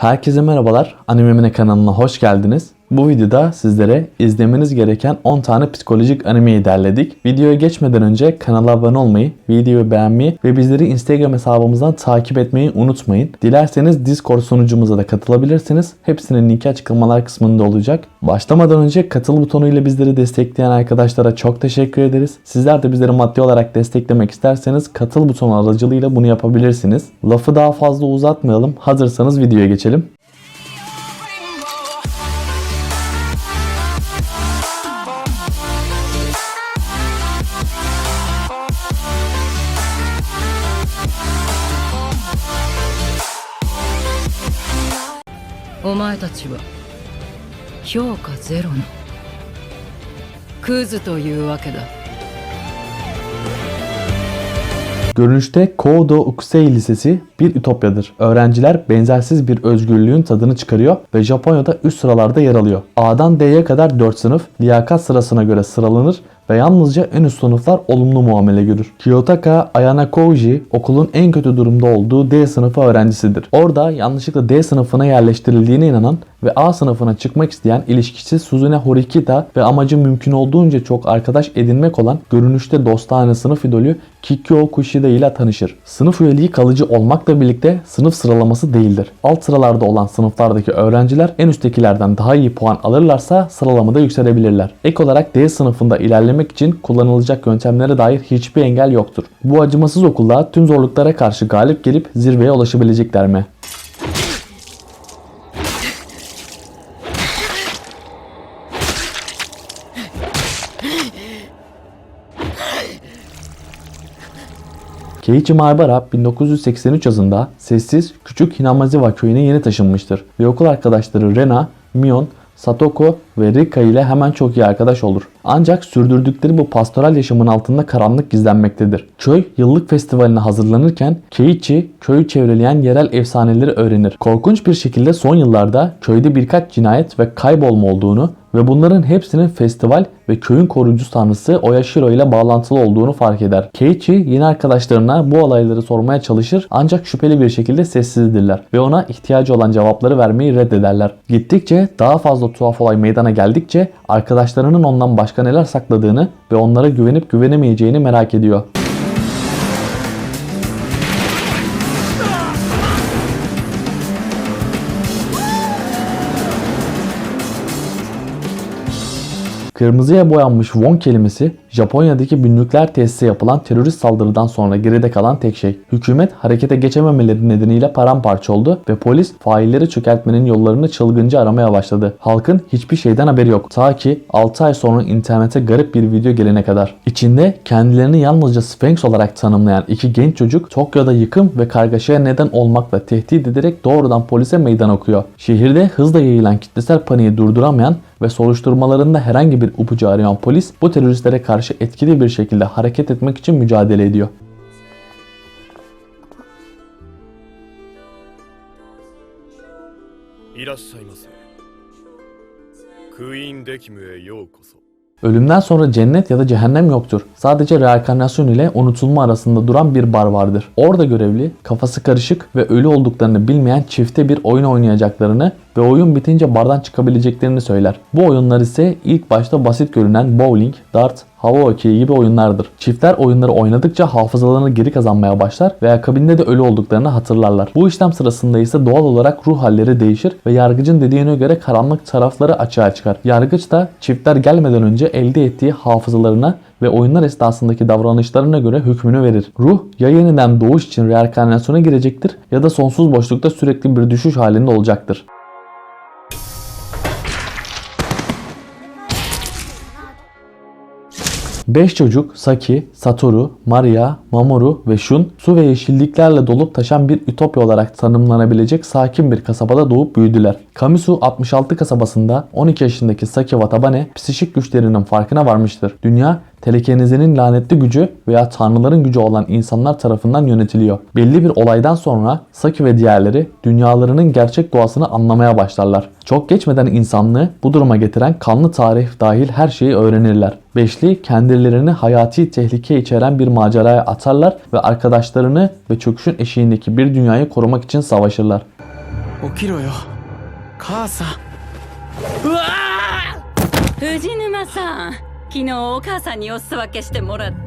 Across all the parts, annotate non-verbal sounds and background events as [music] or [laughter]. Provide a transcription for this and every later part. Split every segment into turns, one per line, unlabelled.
Herkese merhabalar. Animemine kanalına hoş geldiniz. Bu videoda sizlere izlemeniz gereken 10 tane psikolojik animeyi derledik. Videoya geçmeden önce kanala abone olmayı, videoyu beğenmeyi ve bizleri Instagram hesabımızdan takip etmeyi unutmayın. Dilerseniz Discord sunucumuza da katılabilirsiniz. Hepsinin linki açıklamalar kısmında olacak. Başlamadan önce katıl butonuyla bizleri destekleyen arkadaşlara çok teşekkür ederiz. Sizler de bizleri maddi olarak desteklemek isterseniz katıl butonu aracılığıyla bunu yapabilirsiniz. Lafı daha fazla uzatmayalım. Hazırsanız videoya geçelim.
お前たちは評価ゼロのクズというわけだ
Görünüşte Koudo Ukusei Lisesi bir ütopyadır. Öğrenciler benzersiz bir özgürlüğün tadını çıkarıyor ve Japonya'da üst sıralarda yer alıyor. A'dan D'ye kadar 4 sınıf liyakat sırasına göre sıralanır ve yalnızca en üst sınıflar olumlu muamele görür. Kiyotaka Ayana Koji okulun en kötü durumda olduğu D sınıfı öğrencisidir. Orada yanlışlıkla D sınıfına yerleştirildiğine inanan ve A sınıfına çıkmak isteyen ilişkisi Suzune Horikita ve amacı mümkün olduğunca çok arkadaş edinmek olan görünüşte dostane sınıf idolü Kikyo Kushida ile tanışır. Sınıf üyeliği kalıcı olmakla birlikte sınıf sıralaması değildir. Alt sıralarda olan sınıflardaki öğrenciler en üsttekilerden daha iyi puan alırlarsa sıralamada yükselebilirler. Ek olarak D sınıfında ilerlemek için kullanılacak yöntemlere dair hiçbir engel yoktur. Bu acımasız okulda tüm zorluklara karşı galip gelip zirveye ulaşabilecekler mi? Keiichi Maebara 1983 yazında sessiz küçük Hinamaziwa köyüne yeni taşınmıştır ve okul arkadaşları Rena, Mion, Satoko ve Rika ile hemen çok iyi arkadaş olur. Ancak sürdürdükleri bu pastoral yaşamın altında karanlık gizlenmektedir. Köy yıllık festivaline hazırlanırken Keiichi köyü çevreleyen yerel efsaneleri öğrenir. Korkunç bir şekilde son yıllarda köyde birkaç cinayet ve kaybolma olduğunu ve bunların hepsinin festival ve köyün koruyucu tanrısı Oyashiro ile bağlantılı olduğunu fark eder. Keiichi yeni arkadaşlarına bu olayları sormaya çalışır ancak şüpheli bir şekilde sessizdirler ve ona ihtiyacı olan cevapları vermeyi reddederler. Gittikçe daha fazla tuhaf olay meydana geldikçe arkadaşlarının ondan başka neler sakladığını ve onlara güvenip güvenemeyeceğini merak ediyor. Kırmızıya boyanmış Won kelimesi Japonya'daki bir nükleer tesise yapılan terörist saldırıdan sonra geride kalan tek şey. Hükümet harekete geçememeleri nedeniyle paramparça oldu ve polis failleri çökertmenin yollarını çılgınca aramaya başladı. Halkın hiçbir şeyden haberi yok. Ta ki 6 ay sonra internete garip bir video gelene kadar. İçinde kendilerini yalnızca Sphinx olarak tanımlayan iki genç çocuk Tokyo'da yıkım ve kargaşaya neden olmakla tehdit ederek doğrudan polise meydan okuyor. Şehirde hızla yayılan kitlesel paniği durduramayan ve soruşturmalarında herhangi bir ipucu arayan polis bu teröristlere karşı etkili bir şekilde hareket etmek için mücadele ediyor.
いらっしゃいませクイーンデキムへようこそ
Ölümden sonra cennet ya da cehennem yoktur. Sadece reenkarnasyon ile unutulma arasında duran bir bar vardır. Orada görevli, kafası karışık ve ölü olduklarını bilmeyen çifte bir oyun oynayacaklarını ve oyun bitince bardan çıkabileceklerini söyler. Bu oyunlar ise ilk başta basit görünen bowling, dart, hava hokeyi gibi oyunlardır. Çiftler oyunları oynadıkça hafızalarını geri kazanmaya başlar ve akabinde de ölü olduklarını hatırlarlar. Bu işlem sırasında ise doğal olarak ruh halleri değişir ve yargıcın dediğine göre karanlık tarafları açığa çıkar. Yargıç da çiftler gelmeden önce elde ettiği hafızalarına ve oyunlar esnasındaki davranışlarına göre hükmünü verir. Ruh ya yeniden doğuş için reenkarnasyona girecektir ya da sonsuz boşlukta sürekli bir düşüş halinde olacaktır. Beş çocuk Saki, Satoru, Maria, Mamoru ve Shun su ve yeşilliklerle dolup taşan bir ütopya olarak tanımlanabilecek sakin bir kasabada doğup büyüdüler. Kamisu 66 kasabasında 12 yaşındaki Saki Watabane psişik güçlerinin farkına varmıştır. Dünya telekenizinin lanetli gücü veya tanrıların gücü olan insanlar tarafından yönetiliyor. Belli bir olaydan sonra Saki ve diğerleri dünyalarının gerçek doğasını anlamaya başlarlar. Çok geçmeden insanlığı bu duruma getiren kanlı tarih dahil her şeyi öğrenirler. Beşli kendilerini hayati tehlike içeren bir maceraya atarlar ve arkadaşlarını ve çöküşün eşiğindeki bir dünyayı korumak için savaşırlar.
Okiro yo. Kasa. Fujinuma-san. 昨日お母さんにお裾分けしてもらった。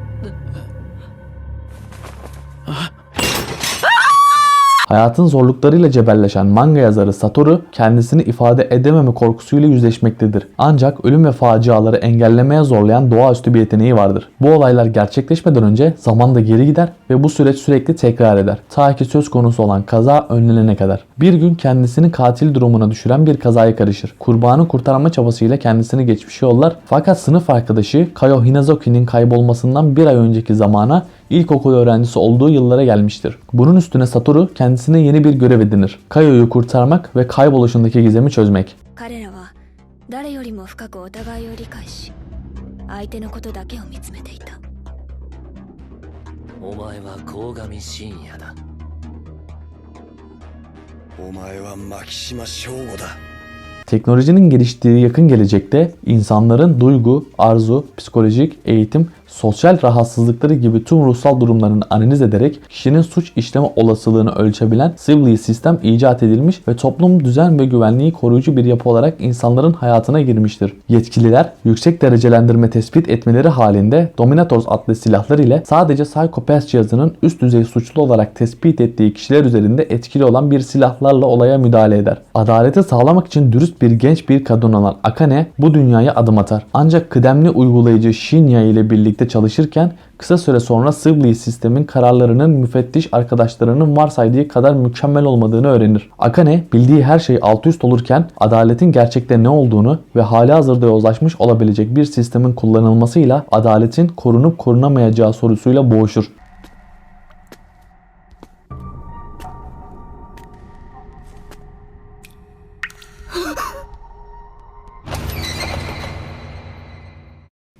Hayatın zorluklarıyla cebelleşen manga yazarı Satoru kendisini ifade edememe korkusuyla yüzleşmektedir. Ancak ölüm ve faciaları engellemeye zorlayan doğaüstü bir yeteneği vardır. Bu olaylar gerçekleşmeden önce zamanda geri gider ve bu süreç sürekli tekrar eder. Ta ki söz konusu olan kaza önlenene kadar. Bir gün kendisini katil durumuna düşüren bir kazaya karışır. Kurbanı kurtarma çabasıyla kendisini geçmişe yollar fakat sınıf arkadaşı Kayo Hinazoki'nin kaybolmasından bir ay önceki zamana ilkokul öğrencisi olduğu yıllara gelmiştir. Bunun üstüne Satoru kendisine yeni bir görev edinir. Kayo'yu kurtarmak ve kayboluşundaki gizemi çözmek.
彼らは誰よりも深くお互いを理解し相手のことだけを見つめていた
お前は鴻上信也だ
お前は牧島省吾だ
Teknolojinin geliştiği yakın gelecekte insanların duygu, arzu, psikolojik, eğitim, sosyal rahatsızlıkları gibi tüm ruhsal durumlarını analiz ederek kişinin suç işleme olasılığını ölçebilen Sibley sistem icat edilmiş ve toplum düzen ve güvenliği koruyucu bir yapı olarak insanların hayatına girmiştir. Yetkililer yüksek derecelendirme tespit etmeleri halinde Dominators adlı silahlar ile sadece Psychopath cihazının üst düzey suçlu olarak tespit ettiği kişiler üzerinde etkili olan bir silahlarla olaya müdahale eder. Adaleti sağlamak için dürüst bir genç bir kadın olan Akane bu dünyaya adım atar. Ancak kıdemli uygulayıcı Shinya ile birlikte çalışırken kısa süre sonra Sibley sistemin kararlarının müfettiş arkadaşlarının varsaydığı kadar mükemmel olmadığını öğrenir. Akane bildiği her şey alt üst olurken adaletin gerçekte ne olduğunu ve hali hazırda yozlaşmış olabilecek bir sistemin kullanılmasıyla adaletin korunup korunamayacağı sorusuyla boğuşur. [laughs]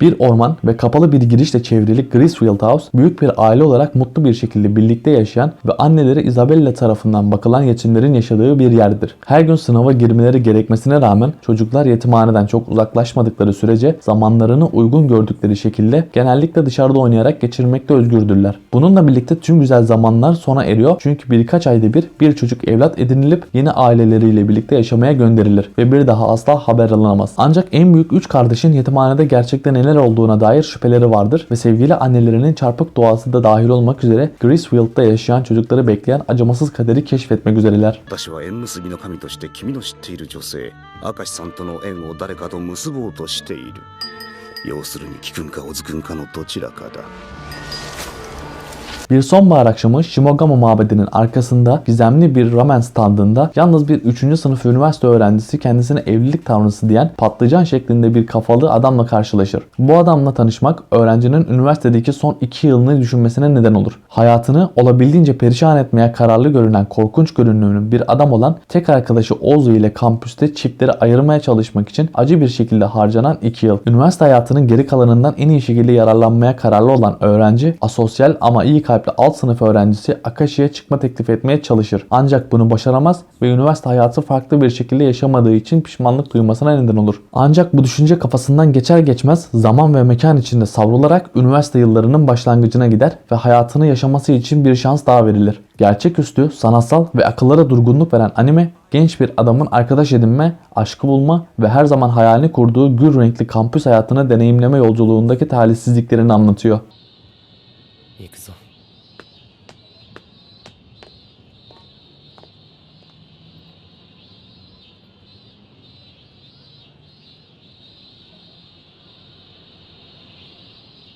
Bir orman ve kapalı bir girişle çevrili Grisfield House büyük bir aile olarak mutlu bir şekilde birlikte yaşayan ve anneleri Isabella tarafından bakılan yetimlerin yaşadığı bir yerdir. Her gün sınava girmeleri gerekmesine rağmen çocuklar yetimhaneden çok uzaklaşmadıkları sürece zamanlarını uygun gördükleri şekilde genellikle dışarıda oynayarak geçirmekte özgürdürler. Bununla birlikte tüm güzel zamanlar sona eriyor çünkü birkaç ayda bir bir çocuk evlat edinilip yeni aileleriyle birlikte yaşamaya gönderilir ve bir daha asla haber alınamaz. Ancak en büyük üç kardeşin yetimhanede gerçekten neler olduğuna dair şüpheleri vardır ve sevgili annelerinin çarpık doğası da dahil olmak üzere Grisfield'da yaşayan çocukları bekleyen acımasız kaderi keşfetmek üzereler.
私は縁結びの神として君の知っている女性明石さんとの縁を誰かと結ぼうとしている要するに貴君か小津君かのどちらかだ
Bir sonbahar akşamı Shimogama mabedinin arkasında gizemli bir ramen standında yalnız bir 3. sınıf üniversite öğrencisi kendisine evlilik tanrısı diyen patlıcan şeklinde bir kafalı adamla karşılaşır. Bu adamla tanışmak öğrencinin üniversitedeki son 2 yılını düşünmesine neden olur. Hayatını olabildiğince perişan etmeye kararlı görünen korkunç görünümlü bir adam olan tek arkadaşı Ozu ile kampüste çiftleri ayırmaya çalışmak için acı bir şekilde harcanan 2 yıl. Üniversite hayatının geri kalanından en iyi şekilde yararlanmaya kararlı olan öğrenci asosyal ama iyi kalpli alt sınıf öğrencisi Akashi'ye çıkma teklif etmeye çalışır. Ancak bunu başaramaz ve üniversite hayatı farklı bir şekilde yaşamadığı için pişmanlık duymasına neden olur. Ancak bu düşünce kafasından geçer geçmez zaman ve mekan içinde savrularak üniversite yıllarının başlangıcına gider ve hayatını yaşaması için bir şans daha verilir. Gerçeküstü, sanatsal ve akıllara durgunluk veren anime genç bir adamın arkadaş edinme, aşkı bulma ve her zaman hayalini kurduğu gül renkli kampüs hayatını deneyimleme yolculuğundaki talihsizliklerini anlatıyor.
行くぞ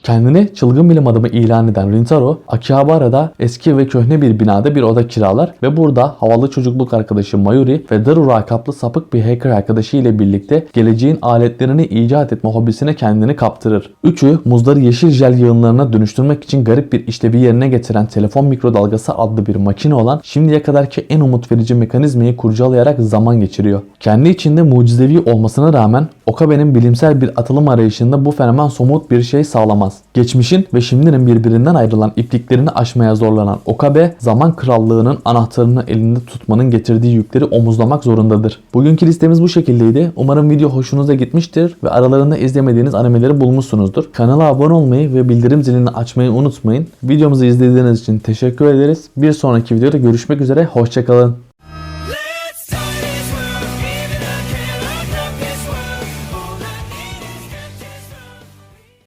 Kendini çılgın bilim adamı ilan eden Rintaro, Akihabara'da eski ve köhne bir binada bir oda kiralar ve burada havalı çocukluk arkadaşı Mayuri ve Darura kaplı sapık bir hacker arkadaşı ile birlikte geleceğin aletlerini icat etme hobisine kendini kaptırır. Üçü muzları yeşil jel yığınlarına dönüştürmek için garip bir işlevi yerine getiren telefon mikrodalgası adlı bir makine olan şimdiye kadarki en umut verici mekanizmayı kurcalayarak zaman geçiriyor. Kendi içinde mucizevi olmasına rağmen Okabe'nin bilimsel bir atılım arayışında bu fenomen somut bir şey sağlamaz. Geçmişin ve şimdinin birbirinden ayrılan ipliklerini aşmaya zorlanan Okabe, zaman krallığının anahtarını elinde tutmanın getirdiği yükleri omuzlamak zorundadır. Bugünkü listemiz bu şekildeydi. Umarım video hoşunuza gitmiştir ve aralarında izlemediğiniz animeleri bulmuşsunuzdur. Kanala abone olmayı ve bildirim zilini açmayı unutmayın. Videomuzu izlediğiniz için teşekkür ederiz. Bir sonraki videoda görüşmek üzere. Hoşçakalın.